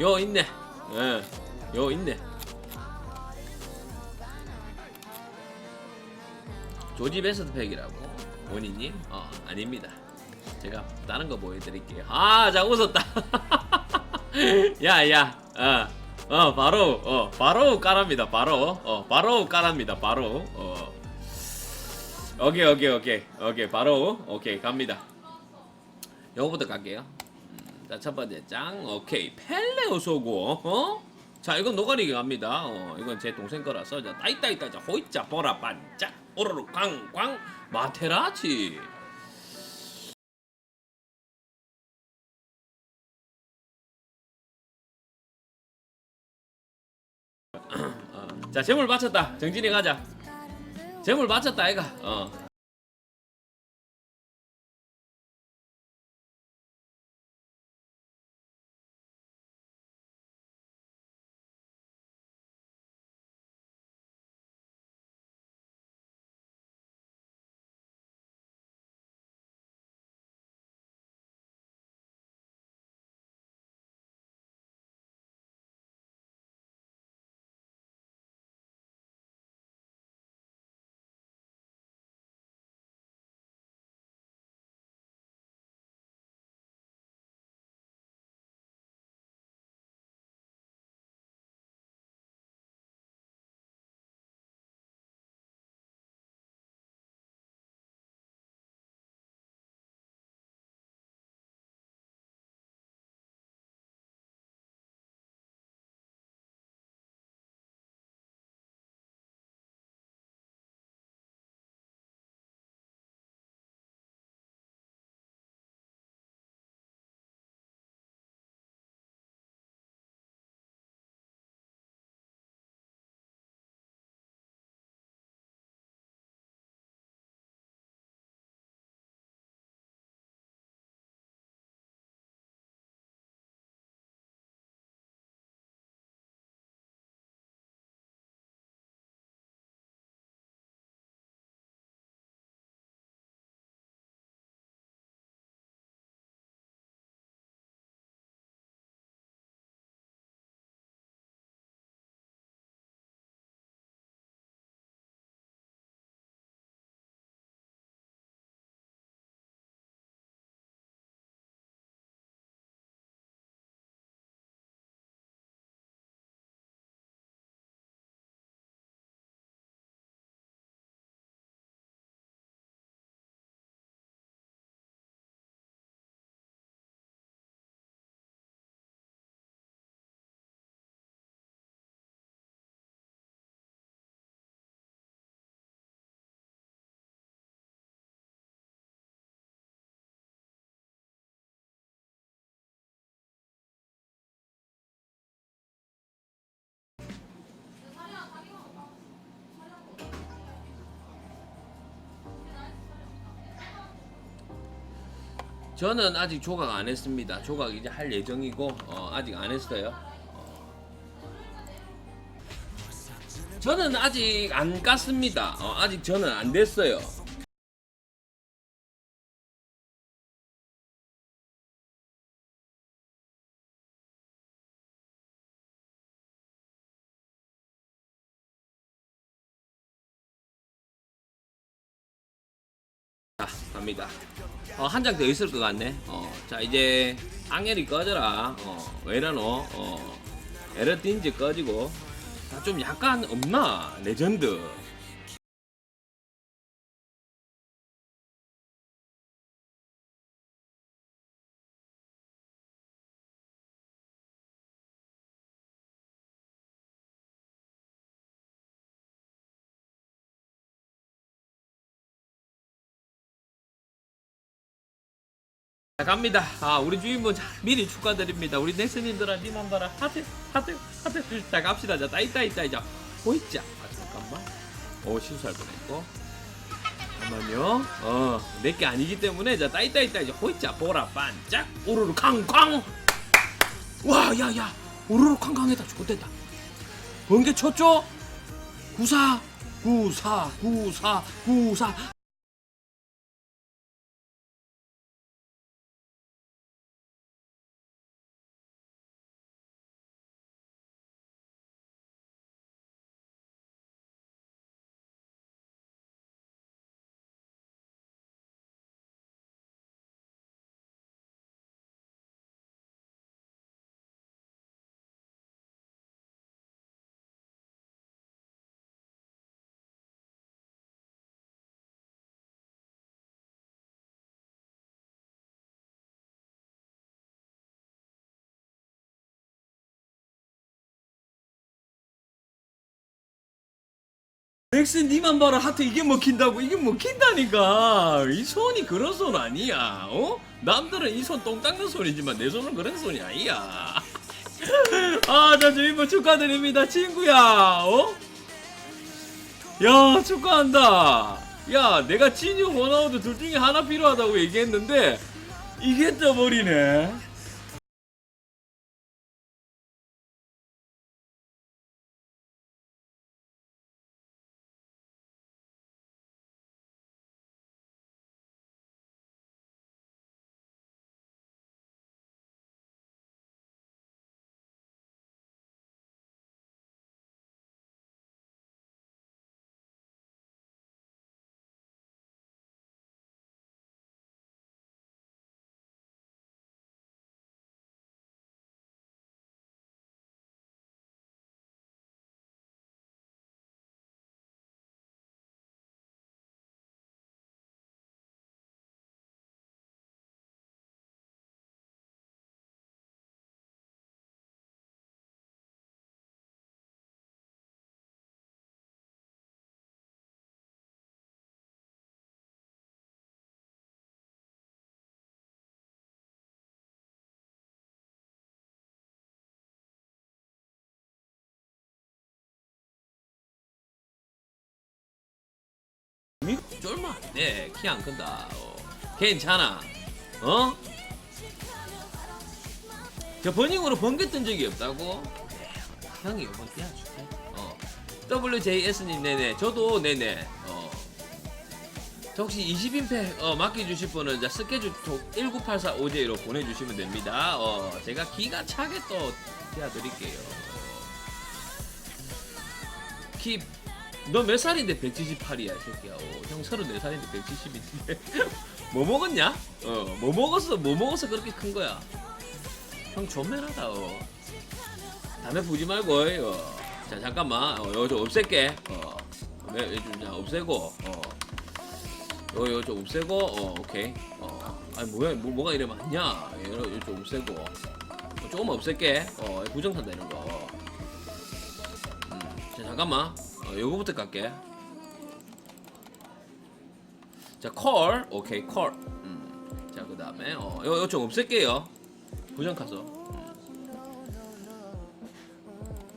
요 있네. 예. 요 있네. 조지 베스트 팩이라고 원희님? 어 아닙니다. 제가 다른 거 보여드릴게요. 아, 자 웃었다. 야야, 어, 어 바로 어 바로 까랍니다. 바로 어 바로 까랍니다. 바로 어. 오케이 오케이 오케이 오케이 바로 오케이 갑니다. 요거부터 갈게요. 음, 자, 첫 번째 짱. 오케이. 펠레오 소고. 어? 자, 이건 노가리가 갑니다. 어, 이건 제 동생 거라서. 자, 따이따이따. 자, 호이자 보라 반짝. 오로로 꽝꽝. 마테라치. 어, 자, 재물 맞췄다. 정진이 가자. 재물 맞췄다, 아이가. 어. 저는 아직 조각 안 했습니다. 조각 이제 할 예정이고 어, 아직 안 했어요. 어. 저는 아직 안 깠습니다. 어, 아직 저는 안 됐어요. 자, 갑니다. 어, 한 장 더 있을 것 같네. 어, 자, 이제 앙엘이 꺼져라. 어, 왜라노? 어, 에르틴즈 꺼지고. 자, 좀 약간 없나? 레전드. 자, 갑니다. 아, 우리 주인분 자, 미리 축하드립니다. 우리 넥슨님들아, 니남들아, 하트, 하트, 하트. 자, 갑시다. 자, 따이 따이 따이 자, 호이자. 아, 잠깐만. 오, 실수할 뻔했고. 잠깐만요. 어, 내게 아니기 때문에 자, 따이 따이 따이 자, 호이자, 보라, 반짝, 우르르 캉쾅. 와, 야, 야, 우르르 캉캉했다. 죽었다. 번개 쳤죠? 구사, 구사, 구사, 구사. 넥슨 니만 봐라. 하트 이게 먹힌다고. 이게 먹힌다니까. 이 손이 그런 손 아니야. 어? 남들은 이 손 똥 닦는 손이지만 내 손은 그런 손이 아니야. 아자 주인분 축하드립니다 친구야. 어? 야 축하한다. 야 내가 진유 호나우드 둘 중에 하나 필요하다고 얘기했는데 이게 떠버리네 미국 쫄마 네 키 안 큰다 어. 괜찮아 어? 저 버닝으로 번개 뜬 적이 없다고? 네, 형이 이번 띄워줄게 어. WJS님 네네 저도 네네 어. 저 혹시 20인팩 어, 맡겨주실 분은 이제 스케줄 톡 1984 OJ로 보내주시면 됩니다 어, 제가 기가 차게 또 띄워드릴게요 키 너 몇 살인데 178이야, 이 새끼야. 어, 형 34살인데 170인데. 뭐 먹었냐? 어, 뭐 먹었어? 뭐 먹어서 그렇게 큰 거야? 형 존맨하다, 어. 담배 부지 말고, 어. 자, 잠깐만. 어, 이거 좀 없앨게. 어. 왜, 왜 좀, 자, 없애고, 어. 이거, 이거 좀 없애고, 어, 오케이. 어. 아니, 뭐야, 뭐, 뭐가 이래 많냐? 이거, 이거 좀 없애고. 어, 조금 없앨게. 어, 부정탄다, 이런 거. 어. 음, 자, 잠깐만. 어, 요거부터 갈게. 자, 콜. 오케이, 콜. 음. 자, 그 다음에, 어, 요, 요좀 없앨게요. 부정. 음.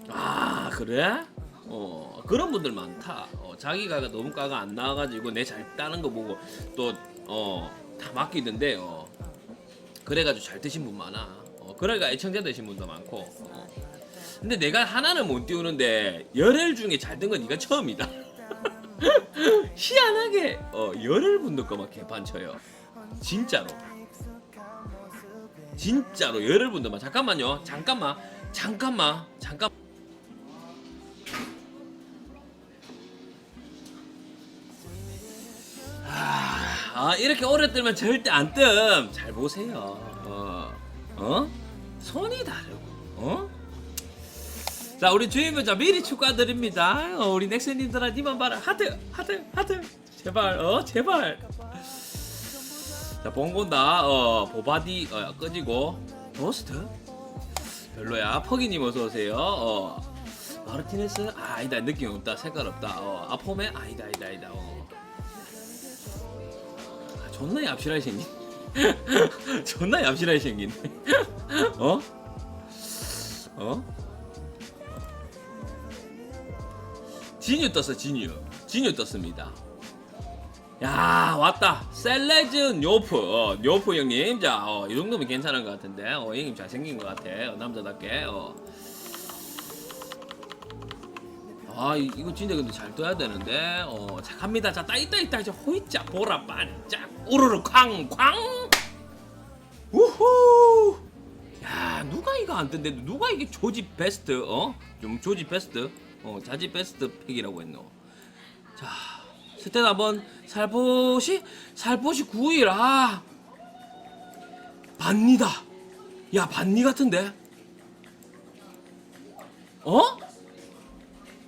아, 그래? 어, 그런 분들 많다. 어, 자기가 너무 까가 안 나와가지고 내 잘 따는 거 보고 또, 어, 다 맡기던데, 어. 그래가지고 잘 뜨신 분 많아. 어, 그래가 애청자 되신 분도 많고. 어. 근데 내가 하나는 못 띄우는데 열흘 중에 잘 된 건 네가 처음이다. 희한하게 어 열흘 분도 거막 개판 쳐요. 진짜로. 진짜로 열흘 분도만 잠깐만요. 잠깐만. 잠깐만. 잠깐. 아, 아, 이렇게 오래 뜨면 절대 안 뜸. 잘 보세요. 어, 어? 손이 다르고, 어? 자 우리 주인분 자 미리 축하드립니다. 어, 우리 넥슨님들아 니만 봐라. 하트 하트 하트. 제발 어 제발. 자 봉곤다 어 보바디 어 끄지고. 버스트. 별로야. 퍼기님 어서 오세요. 어 마르티네스? 아, 아니다 느낌 없다. 색깔 없다. 어 아포메 아니다 아니다 아니다. 어. 아, 존나 얍실하게 생긴. 존나 얍실하게 생긴. 어? 어? 진유 떴어 진유. 진유 떴습니다. 야 왔다. 셀레즈 뇨프. 어, 뇨프 형님. 자이 어, 이 정도면 괜찮은 것 같은데. 어, 형님 잘생긴 것 같아. 어, 남자답게. 어. 아 이- 이거 진짜 근데 잘 떠야 되는데. 어, 자 갑니다. 자 따이 따이 따이. 자 호이자 보라 반짝 우르르 쾅쾅. 우후! 야 누가 이거 안 뜬데 누가 이게 조지 베스트? 어좀 조지 베스트 어 자지 베스트 팩이라고 했노. 자 스탯 한번 살포시? 살포시 9일 아. 반니다. 야 반니 같은데? 어?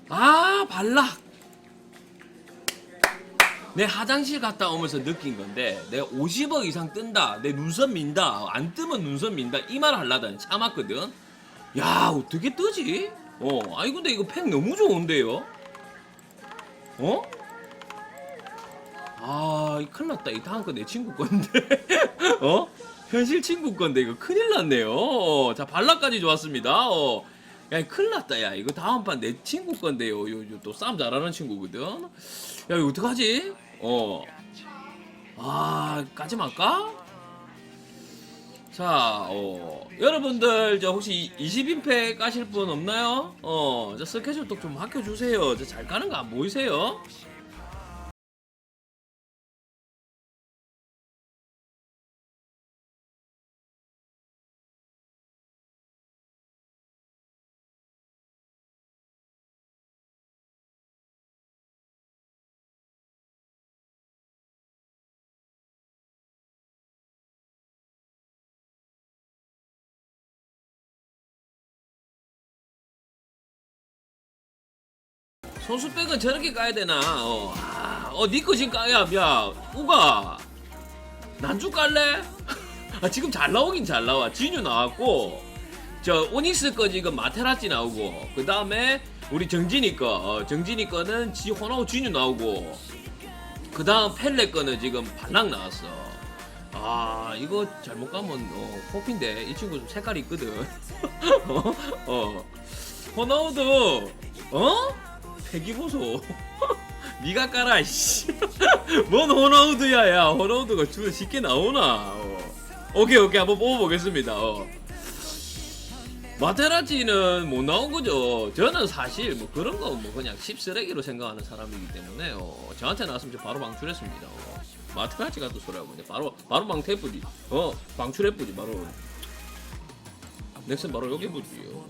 아 발락. 내 화장실 갔다 오면서 느낀 건데 내가 50억 이상 뜬다. 내 눈썹 민다. 안 뜨면 눈썹 민다. 이 말 하려다 참았거든. 야 어떻게 뜨지? 어 아니 근데 이거 팩 너무 좋은데요? 어? 아, 이 큰일 났다. 이 다음 거 내 친구 건데. 어? 현실 친구 건데 이거 큰일 났네요. 자, 발라까지 좋았습니다. 어. 야, 큰일 났다. 야, 이거 다음 판 내 친구 건데요. 요, 요, 또 싸움 잘하는 친구거든. 야, 이거 어떡하지? 어. 아, 까지 말까? 자, 어, 여러분들, 저 혹시 20인팩 까실 분 없나요? 어, 저 스케줄 똑좀 맡겨주세요. 저 잘 까는 거 안 보이세요? 손수백은 저렇게 까야 되나? 어, 아, 어, 니거 지금 까야, 야, 우가. 난주 깔래? 아, 지금 잘 나오긴 잘 나와. 진유 나왔고, 저, 오닉스 거 지금 마테라치 나오고, 그 다음에 우리 정진이 거, 어, 정진이 거는 지 호나우 진유 나오고, 그 다음 펠레 거는 지금 반락 나왔어. 아, 이거 잘못 가면, 어, 코피인데, 이 친구 좀 색깔이 있거든. 어, 어. 호나우도, 어? 패기 보소. 니가 깔아, 씨. 뭔 호나우드야, 야. 호나우드가 주로 쉽게 나오나. 어. 오케이, 오케이. 한번 뽑아보겠습니다. 어. 마테라치는 못 나온 거죠. 저는 사실 뭐 그런 거 뭐 그냥 씹쓰레기로 생각하는 사람이기 때문에 어, 저한테 나왔으면 저 바로 방출했습니다. 어. 마테라치가 또 소리 하고 이제 바로 바로 방태뿌지. 어, 방출해뿌지 바로. 넥슨 바로 여기 보지요.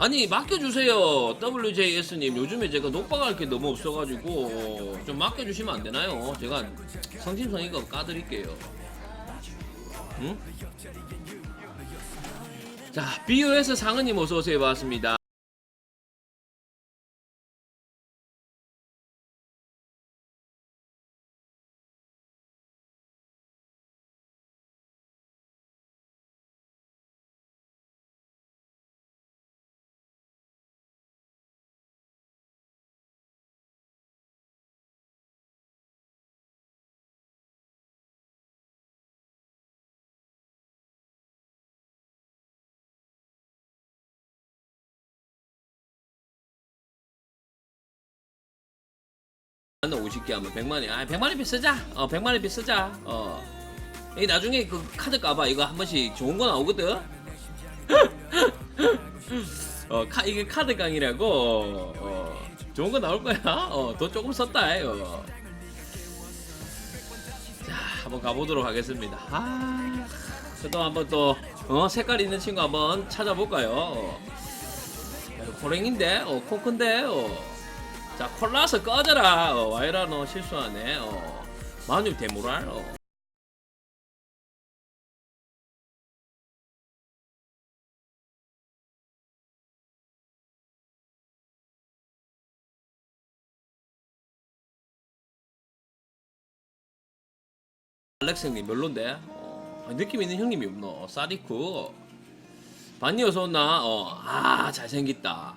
아니 맡겨주세요 WJS님 요즘에 제가 녹박할 게 너무 없어가지고 좀 맡겨주시면 안 되나요? 제가 성심성의껏 까드릴게요 응? 자 BOS 상은님 어서오세요 반갑습니다 한 50개 하면 100만원. 아 100만원 쓰자. 어 100만원 쓰자. 어. 이 나중에 그 카드 까봐. 이거 한 번씩 좋은 거 나오거든. 어 카, 이게 카드 강이라고. 어, 좋은 거 나올 거야. 어더 조금 썼다. 어. 자 한번 가보도록 하겠습니다. 아 그또 한번 또 어, 색깔 있는 친구 한번 찾아볼까요? 어. 호랭인데? 어 코큰데? 어. 자 콜라서 꺼져라. 어, 와이라 너 실수하네. 어. 마누 데모랄 어. 알렉스님 별론데? 어, 느낌 있는 형님이 없노? 사디쿠. 반니 어서 온나? 어 아 잘생겼다.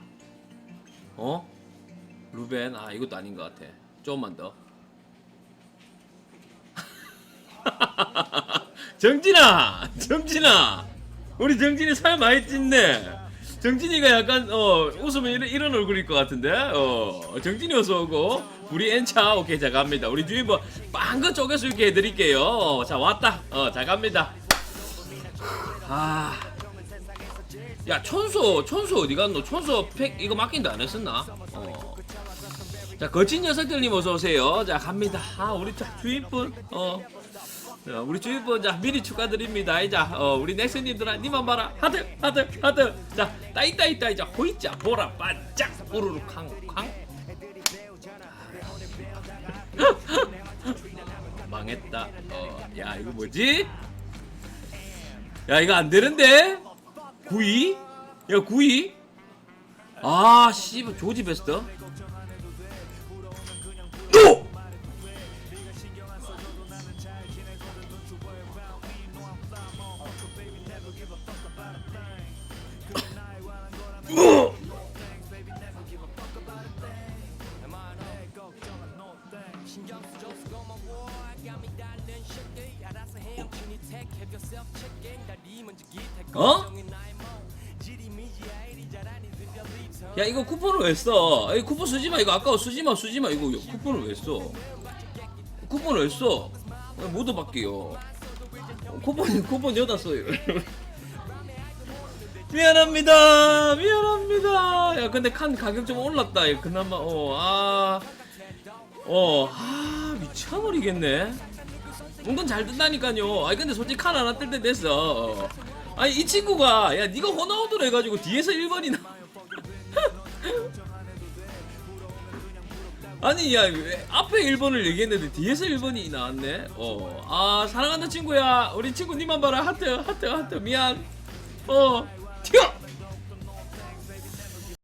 어 루벤 아 이것도 아닌 것 같아. 조금만 더. 정진아! 정진아! 우리 정진이 살 많이 찐네. 정진이가 약간 어 웃으면 이런, 이런 얼굴일 것 같은데? 어 정진이 어서 오고. 우리 엔차 오케이 자 갑니다. 우리 주인분 빵거 쪼개서 이렇게 해드릴게요. 자 왔다. 어자 갑니다. 아야 촌소 촌소 어디 갔노? 촌소 팩 이거 맡긴다 안 했었나? 어 자 거친 녀석들님 어서 오세요. 자 갑니다. 아 우리 자 주인분 어. 자, 우리 주인분 자 미리 축하드립니다. 이자 어, 우리 넥슨님들아 니만 봐라 하트 하트 하트 자 따이 따이 따이 자 호이자 보라 반짝 우르르 쾅쾅 망했다. 어, 야 이거 뭐지? 야 이거 안 되는데? 구이? 야 구이? 아 씨발 조지 베스트? 야 이거 쿠폰을 왜 써? 이 쿠폰 쓰지 마 이거 아까워 쓰지 마 쓰지 마 이거 쿠폰을 왜 써? 쿠폰을 왜 써? 모두 받게요. 쿠폰 쿠폰 여다 써요. 미안합니다 미안합니다. 야 근데 칸 가격 좀 올랐다. 야, 그나마 어아 어 아, 미쳐버리겠네. 은근 잘 뜬다니까요. 아니 근데 솔직히 칸 하나 뜰 때 됐어. 아니 이 친구가 야 네가 호나우드로 해가지고 뒤에서 1번이 나. 아니 야 왜 앞에 1번을 얘기했는데 뒤에서 1번이 나왔네. 어. 아 사랑한다 친구야. 우리 친구 니만 봐라 하트 하트 하트 미안. 어 튀어.